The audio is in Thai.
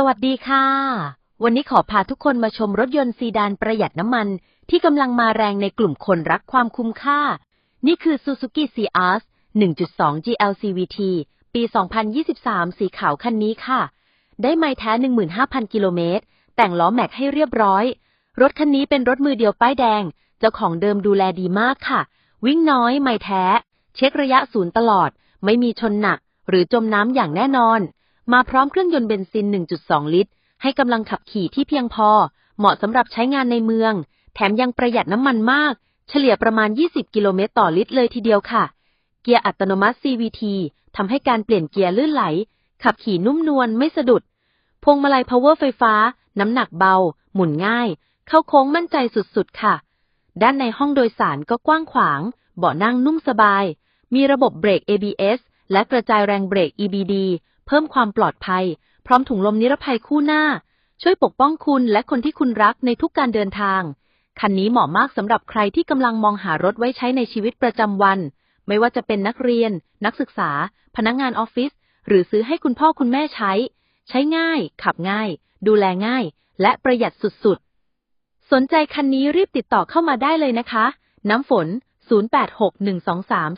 สวัสดีค่ะ วันนี้ขอพาทุกคนมาชมรถยนต์ซีดานประหยัดน้ำมัน ที่กำลังมาแรงในกลุ่มคนรักความคุ้มค่า นี่คือ Suzuki Ciaz 1.2 GLCVT ปี 2023 สีขาวคันนี้ค่ะ ได้ไมล์แท้ 15,000 กิโลเมตร แต่งล้อแม็กให้เรียบร้อย รถคันนี้เป็นรถมือเดียวป้ายแดง เจ้าของเดิมดูแลดีมากค่ะ วิ่งน้อยไม่แท้ เช็คระยะศูนย์ตลอด ไม่มีชนหนัก หรือจมน้ำอย่างแน่นอน มาพร้อมเครื่องยนต์เบนซิน 1.2 ลิตร ให้กำลังขับขี่ที่เพียงพอ เหมาะสำหรับใช้งานในเมือง แถมยังประหยัดน้ำมันมาก เฉลี่ยประมาณ 20 กิโลเมตรต่อลิตรเลยทีเดียวค่ะ เกียร์อัตโนมัติ CVT ทำให้การเปลี่ยนเกียร์ลื่นไหล ขับขี่นุ่มนวลไม่สะดุด พวงมาลัย power ไฟฟ้า น้ำหนักเบา หมุนง่าย เข้าโค้งมั่นใจสุดๆ ค่ะ ด้านในห้องโดยสารก็กว้างขวาง เบาะนั่งนุ่มสบาย มีระบบเบรก ABS และกระจายแรงเบรก EBD เพิ่มความปลอดภัย พร้อมถุงลมนิรภัยคู่หน้า ช่วยปกป้องคุณและคนที่คุณรักในทุกการเดินทาง คันนี้เหมาะมากสำหรับใครที่กำลังมองหารถไว้ใช้ในชีวิตประจำวัน ไม่ว่าจะเป็นนักเรียน นักศึกษา พนักงานออฟฟิศหรือซื้อให้คุณพ่อคุณแม่ใช้ ใช้ง่าย ขับง่าย ดูแลง่าย และประหยัดสุดๆ สนใจคันนี้รีบติดต่อเข้ามาได้เลยนะคะ น้ำฝน 086123